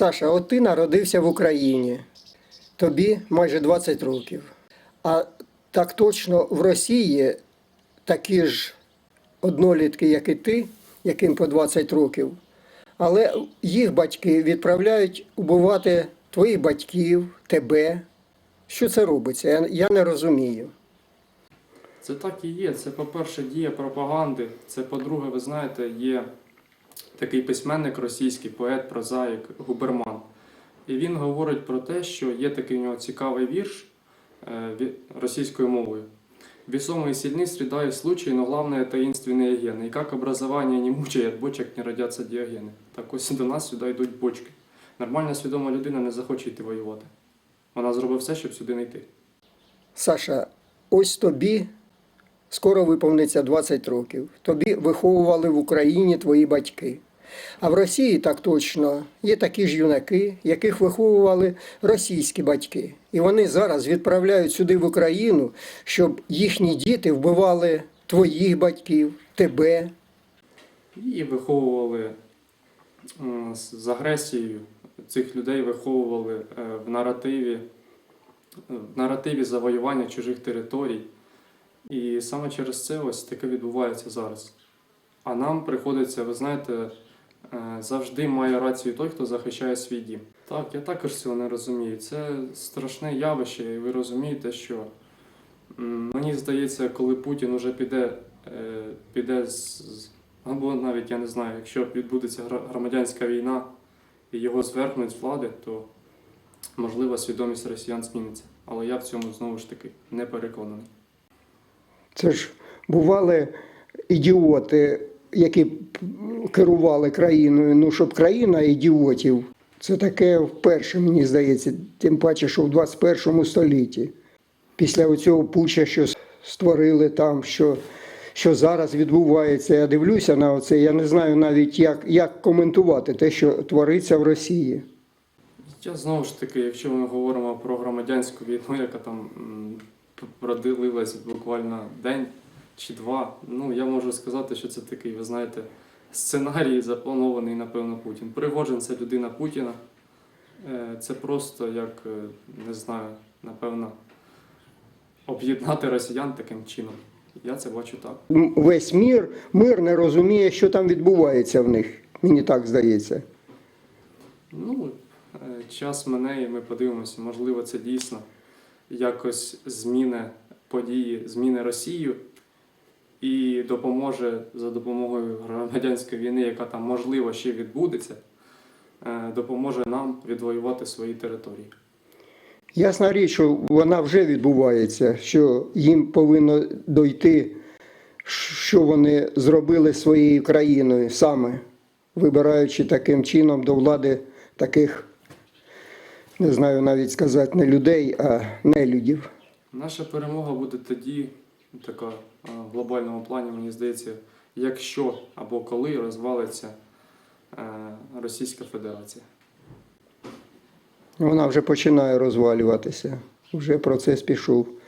Саша, от ти народився в Україні. Тобі майже 20 років. А так точно в Росії такі ж однолітки, як і ти, яким по 20 років. Але їх батьки відправляють убивати твоїх батьків, тебе. Що це робиться? Я, не розумію. Це так і є. Це, по-перше, дія пропаганди. Це, по-друге, ви знаєте, є такий письменник російський, поет, прозаїк Губерман. І він говорить про те, що є такий у нього цікавий вірш е, ві- російською мовою. Весомые сильны среда случаи, но главное таинственные гены. И как образование не мучает бочек, не родяться діогени. Так ось до нас сюди йдуть бочки. Нормальна свідома людина не захоче йти воювати. Вона зробить все, щоб сюди не йти. Саша, ось тобі скоро виповниться 20 років. Тобі виховували в Україні твої батьки. А в Росії так точно є такі ж юнаки, яких виховували російські батьки. І вони зараз відправляють сюди в Україну, щоб їхні діти вбивали твоїх батьків, тебе. І виховували з з агресією. Цих людей виховували е, в наративі, в наративі завоювання чужих територій. І саме через це ось таке відбувається зараз. А нам приходиться, ви знаєте, е, завжди має рацію той, хто захищає свій дім. Так, я також цього не розумію. Це страшне явище, і ви розумієте, що мені здається, коли Путін уже піде, е, піде з- або навіть я не знаю, якщо відбудеться громадянська війна і його зверхнуть з влади, то можливо свідомість росіян зміниться. Але я в цьому знову ж таки не переконаний. Це ж бували ідіоти, які керували країною. Ну, щоб країна ідіотів. Це таке вперше, мені здається, тим паче, що в 21 столітті. Після оцього путча, що створили там, що, що зараз відбувається, я дивлюся на це, я не знаю навіть, як, як коментувати те, що твориться в Росії. Я знову ж таки, якщо ми говоримо про громадянську війну, яка там м, п- продивилась буквально день чи два, ну я можу сказати, що це такий, ви знаєте, сценарій запланований, напевно, Путін. Пригожин це людина Путіна. Е, Це просто як, е, не знаю, напевно, об'єднати росіян таким чином. Я це бачу так. Весь мір, мир не розуміє, що там відбувається в них. Мені так здається. Ну, е, час мине, і ми подивимося, можливо, це дійсно якось зміни події, зміни Росію і допоможе за допомогою громадянської війни, яка там можливо ще відбудеться, е, допоможе нам відвоювати свої території. Ясна річ, що вона вже відбувається, що їм повинно дойти, що вони зробили своєю країною саме, вибираючи таким чином до влади таких, не знаю навіть сказати, не людей, а нелюдів. Наша перемога буде тоді, така е, в глобальному плані, мені здається, якщо або коли розвалиться е, Російська Федерація. Вона вже починає розвалюватися. Вже процес пішов.